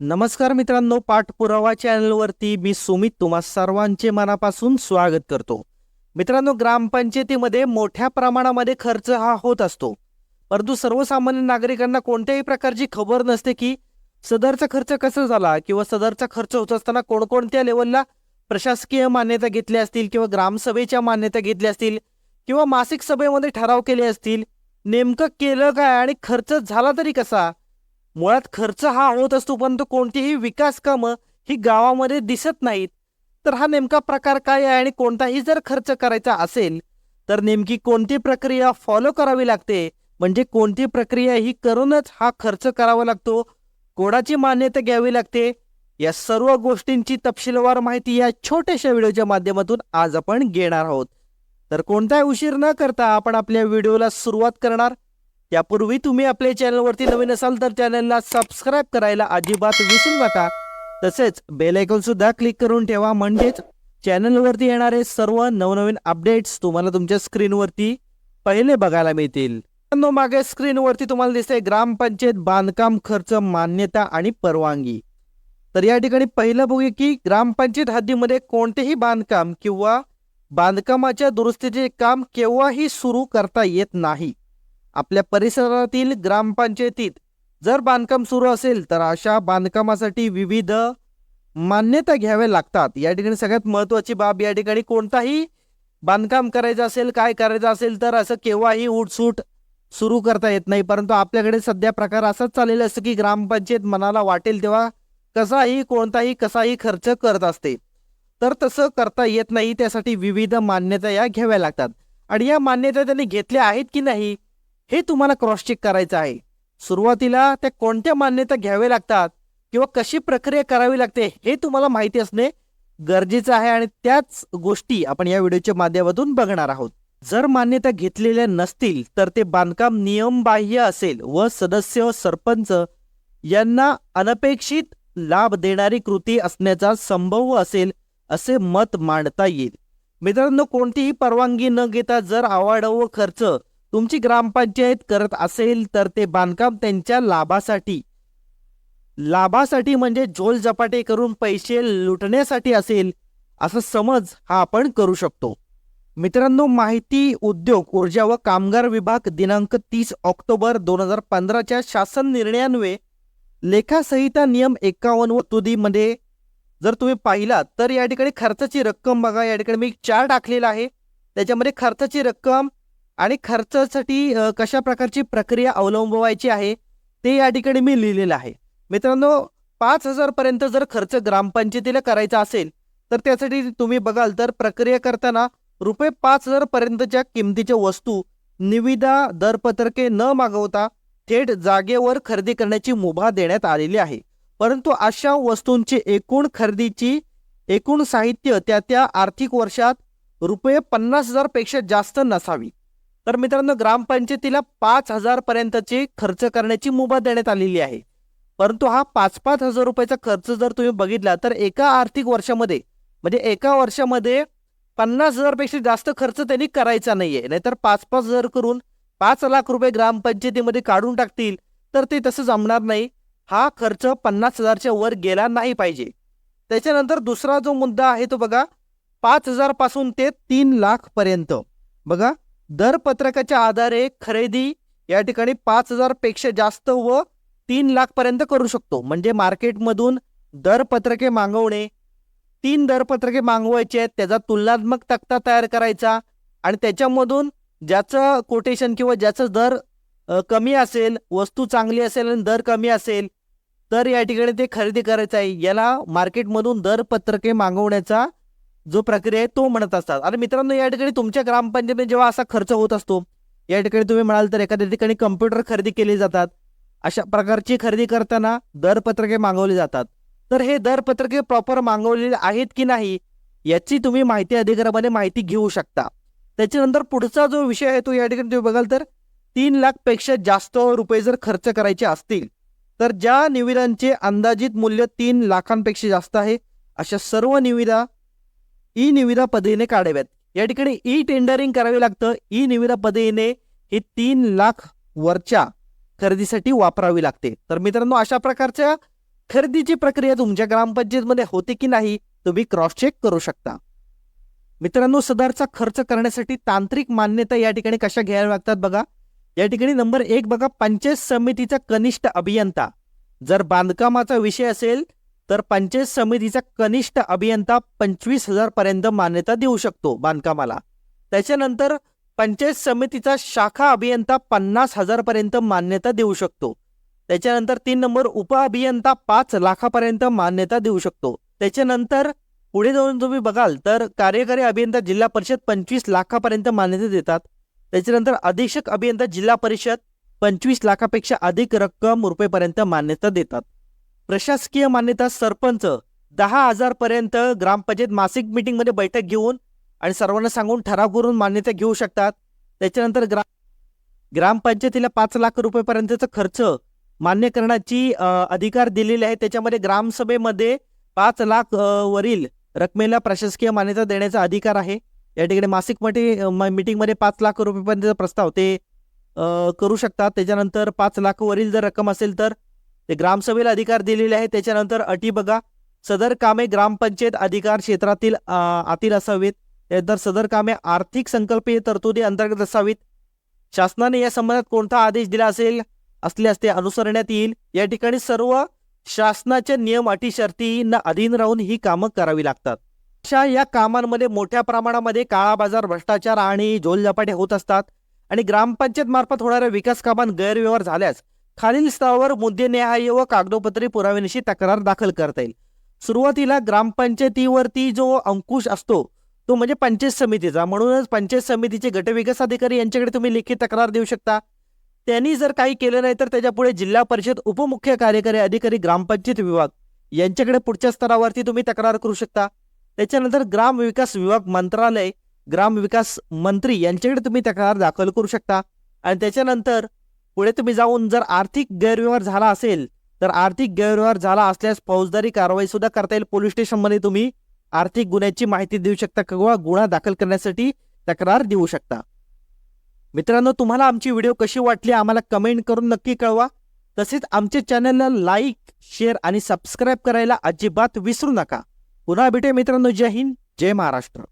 नमस्कार मित्रांनो पाठपुरावा चॅनलवरती मी सुमित तुम्हा सर्वांचे मनापासून स्वागत करतो. मित्रांनो ग्रामपंचायतीमध्ये मोठ्या प्रमाणामध्ये खर्च हा होत असतो. परंतु सर्वसामान्य नागरिकांना कोणत्याही प्रकारची खबर नसते की सदरचा खर्च कसा झाला किंवा सदरचा खर्च होत असताना कोणकोणत्या लेवलला प्रशासकीय मान्यता घेतल्या असतील किंवा ग्रामसभेच्या मान्यता घेतल्या असतील किंवा मासिक सभेमध्ये ठराव केले असतील नेमकं केलं काय आणि खर्च झाला तरी कसा? मुळात खर्च हा होत असतो परंतु कोणतीही विकास कामं ही गावामध्ये दिसत नाहीत. तर हा नेमका प्रकार काय आहे आणि कोणताही जर खर्च करायचा असेल तर नेमकी कोणती प्रक्रिया फॉलो करावी लागते? म्हणजे कोणती प्रक्रिया ही करूनच हा खर्च करावा लागतो? कोणाची मान्यता घ्यावी लागते? या सर्व गोष्टींची तपशीलवार माहिती या छोट्याशा व्हिडिओच्या माध्यमातून आज आपण घेणार आहोत. तर कोणताही उशीर न करता आपण आपल्या व्हिडिओला सुरुवात करणार. त्यापूर्वी तुम्ही आपल्या चॅनलवरती नवीन असाल तर चॅनलला सबस्क्राईब करायला अजिबात विसरू नका. तसेच बेलायकॉन सुद्धा क्लिक करून ठेवा. म्हणजेच चॅनलवरती येणारे सर्व नवनवीन अपडेट्स तुम्हाला तुमच्या स्क्रीनवरती पहिले बघायला मिळतील. मागे स्क्रीनवरती तुम्हाला दिसते ग्रामपंचायत बांधकाम खर्च मान्यता आणि परवानगी. तर या ठिकाणी पहिलं बघूया की ग्रामपंचायत हद्दीमध्ये कोणतेही बांधकाम किंवा बांधकामाच्या दुरुस्तीचे काम केव्हाही सुरू करता येत नाही. आपल्या परिसरातील ग्रामपंचायतीत जर बांधकाम सुरू असेल तर अशा बांधकामासाठी विविध मान्यता घ्याव्या लागतात. या ठिकाणी सगळ्यात महत्त्वाची बाब या ठिकाणी कोणताही बांधकाम करायचं असेल काय करायचं असेल तर असं केव्हाही उठसूट सुरू करता येत नाही. परंतु आपल्याकडे सध्या प्रकार असाच चाललेला असतं की ग्रामपंचायत मनाला वाटेल तेव्हा कसाही कोणताही कसाही खर्च करत असते. तर तसं करता येत नाही त्यासाठी विविध मान्यता या घ्याव्या लागतात. आणि या मान्यता त्यांनी घेतल्या आहेत की नाही हे तुम्हाला क्रॉस चेक करायचं आहे. सुरुवातीला त्या कोणत्या मान्यता घ्याव्या लागतात किंवा कशी प्रक्रिया करावी लागते हे तुम्हाला माहिती असणे गरजेचं आहे आणि त्याच गोष्टी आपण या व्हिडिओच्या माध्यमातून बघणार आहोत. जर मान्यता घेतलेल्या नसतील तर ते बांधकाम नियमबाह्य असेल व सदस्य व सरपंच यांना अनपेक्षित लाभ देणारी कृती असण्याचा संभव असेल असे मत मांडता येईल. मित्रांनो कोणतीही परवानगी न घेता जर आवाढव्य खर्च तुमची ग्रामपंचायत करत असेल तर ते बांधकाम त्यांच्या लाभासाठी. लाभासाठी म्हणजे झोल झपाटे करून पैसे लुटण्यासाठी असेल असं समज हा आपण करू शकतो. मित्रांनो माहिती उद्योग ऊर्जा व कामगार विभाग दिनांक तीस ऑक्टोबर दोन हजार पंधराच्या शासन निर्णयान्वये लेखासंहिता नियम एकावन्न व तुदीमध्ये जर तुम्ही पाहिलात तर या ठिकाणी खर्चाची रक्कम बघा. या ठिकाणी मी चार टाकलेला आहे. त्याच्यामध्ये खर्चाची रक्कम आणि खर्चासाठी कशा प्रकारची प्रक्रिया अवलंबवायची आहे ते या ठिकाणी मी लिहिलेलं आहे. मित्रांनो पाच हजारपर्यंत जर खर्च ग्रामपंचायतीला करायचा असेल तर त्यासाठी तुम्ही बघाल तर प्रक्रिया करताना रुपये पाच हजारपर्यंतच्या किमतीच्या वस्तू निविदा दरपत्रके न मागवता थेट जागेवर खरेदी करण्याची मुभा देण्यात आलेली आहे. परंतु अशा वस्तूंची एकूण खरेदीची एकूण साहित्य त्या त्या आर्थिक वर्षात रुपये पन्नास हजारपेक्षा जास्त नसावी. तर मित्रांनो ग्रामपंचायतीला पाच हजारपर्यंतची खर्च करण्याची मुभा देण्यात आलेली आहे. परंतु हा पाच पाच हजार रुपयाचा खर्च जर तुम्ही बघितला तर एका आर्थिक वर्षामध्ये म्हणजे एका वर्षामध्ये पन्नास हजारपेक्षा जास्त खर्च त्यांनी करायचा नाहीये. नाहीतर पाच पाच हजार करून पाच लाख रुपये ग्रामपंचायतीमध्ये काढून टाकतील तर ते तसं जमणार नाही. हा खर्च पन्नास हजारच्या वर गेला नाही पाहिजे. त्याच्यानंतर दुसरा जो मुद्दा आहे तो बघा पाच हजारपासून ते तीन लाखपर्यंत बघा दर दरपत्रकाच्या आधारे खरेदी या ठिकाणी पाच हजारपेक्षा जास्त व तीन लाख पर्यंत करू शकतो. म्हणजे मार्केटमधून दरपत्रके मागवणे तीन दरपत्रके मागवायचे आहेत त्याचा तुलनात्मक तक्ता तयार करायचा आणि त्याच्यामधून ज्याचं कोटेशन किंवा ज्याचं दर कमी असेल वस्तू चांगली असेल आणि दर कमी असेल तर या ठिकाणी ते खरेदी करायचं आहे. याला मार्केटमधून दरपत्रके मागवण्याचा जो प्रक्रिया आहे तो म्हणत असतात. आणि मित्रांनो या ठिकाणी तुमच्या ग्रामपंचायतीमध्ये जेव्हा असा खर्च होत असतो या ठिकाणी तुम्ही म्हणाल तर एखाद्या ठिकाणी कम्प्युटर खरेदी केली जातात. अशा प्रकारची खरेदी करताना दरपत्रके मागवली जातात. तर हे दरपत्रके प्रॉपर मागवलेले आहेत की नाही याची तुम्ही माहिती अधिकारामध्ये माहिती घेऊ शकता. त्याच्यानंतर पुढचा जो विषय आहे तो या ठिकाणी तुम्ही बघाल तर तीन लाखपेक्षा जास्त रुपये जर खर्च करायचे असतील तर ज्या निविदांचे अंदाजित मूल्य तीन लाखांपेक्षा जास्त आहे अशा सर्व निविदा ई निविदा पद्धतीने काढाव्यात या ठिकाणी ई टेंडरिंग करावे लागतं ई निविदा पद्धतीने ही तीन लाख वरच्या खरेदीसाठी वापरावी लागते तर मित्रांनो अशा प्रकारच्या खरेदीची प्रक्रिया तुमच्या ग्रामपंचायतमध्ये होते की नाही तुम्ही क्रॉस चेक करू शकता मित्रांनो सदरचा खर्च करण्यासाठी तांत्रिक मान्यता या ठिकाणी कशा घ्याव्या लागतात बघा या ठिकाणी नंबर एक बघा पंचायत समितीचा कनिष्ठ अभियंता जर बांधकामाचा विषय असेल तर पंचायत समितीचा कनिष्ठ अभियंता पंचवीस हजार पर्यंत मान्यता देऊ शकतो बांधकामाला. त्याच्यानंतर पंचायत समितीचा शाखा अभियंता पन्नास हजार पर्यंत मान्यता देऊ शकतो. त्याच्यानंतर तीन नंबर उप अभियंता पाच लाखापर्यंत मान्यता देऊ शकतो. त्याच्यानंतर पुढे जाऊन तुम्ही बघाल तर कार्यकारी अभियंता जिल्हा परिषद पंचवीस लाखापर्यंत मान्यता देतात. त्याच्यानंतर अधीक्षक अभियंता जिल्हा परिषद पंचवीस लाखापेक्षा अधिक रक्कम रुपयेपर्यंत मान्यता देतात. प्रशासकीय मान्यता सरपंच दहा हजारपर्यंत ग्रामपंचायत मासिक मीटिंगमध्ये बैठक घेऊन आणि सर्वांना सांगून ठराव करून मान्यता घेऊ शकतात. त्याच्यानंतर ग्रा ग्रामपंचायतीला पाच लाख रुपयेपर्यंतचा खर्च मान्य करण्याची अधिकार दिलेले आहे त्याच्यामध्ये ग्रामसभेमध्ये पाच लाख वरील रकमेला प्रशासकीय मान्यता देण्याचा अधिकार आहे. या ठिकाणी मासिक मटी मीटिंगमध्ये पाच लाख रुपयेपर्यंतचा प्रस्ताव ते करू शकतात. त्याच्यानंतर पाच लाख वरील जर रक्कम असेल तर ते ग्रामसभेला अधिकार दिलेले आहे त्याच्यानंतर अटी बघा. सदर कामे ग्रामपंचायत अधिकार क्षेत्रातील आतील असावीत. त्यानंतर सदर कामे आर्थिक संकल्पीय तरतुदी अंतर्गत असावीत. शासनाने या संबंधात कोणता आदेश दिला असेल असल्यास ते अनुसरण्यात येईल. या ठिकाणी सर्व शासनाच्या नियम अटी शर्तींना अधीन राहून ही कामं करावी लागतात. अशा या कामांमध्ये मोठ्या प्रमाणामध्ये काळा बाजार भ्रष्टाचार आणि झोलझपाटे होत असतात. आणि ग्रामपंचायत मार्फत होणाऱ्या विकास कामात गैरव्यवहार झाल्यास खालील स्तरावर मुद्देन्याय व कागदोपत्री पुराव्यानिशी तक्रार दाखल करता येईल. सुरुवातीला ग्रामपंचायतीवरती जो अंकुश असतो तो म्हणजे पंचायत समितीचा. म्हणूनच पंचायत समितीचे गटविकास अधिकारी यांच्याकडे तुम्ही लिखित तक्रार देऊ शकता. त्यांनी जर काही केलं नाही तर त्याच्यापुढे जिल्हा परिषद उपमुख्य कार्यकारी अधिकारी ग्रामपंचायत विभाग यांच्याकडे पुढच्या स्तरावरती तुम्ही तक्रार करू शकता. त्याच्यानंतर ग्रामविकास विभाग मंत्रालय ग्रामविकास मंत्री यांच्याकडे तुम्ही तक्रार दाखल करू शकता. आणि त्याच्यानंतर पुढे तुम्ही जाऊन जर आर्थिक गैरव्यवहार झाला असेल तर आर्थिक गैरव्यवहार झाला असल्यास फौजदारी कारवाई सुद्धा करता येईल. पोलीस स्टेशनमध्ये तुम्ही आर्थिक गुन्ह्याची माहिती देऊ शकता किंवा गुन्हा दाखल करण्यासाठी तक्रार देऊ शकता. मित्रांनो तुम्हाला आमची व्हिडिओ कशी वाटली आम्हाला कमेंट करून नक्की कळवा. तसेच आमच्या चॅनलला लाईक शेअर आणि सबस्क्राईब करायला अजिबात विसरू नका. पुन्हा भेटे मित्रांनो. जय हिंद जय महाराष्ट्र.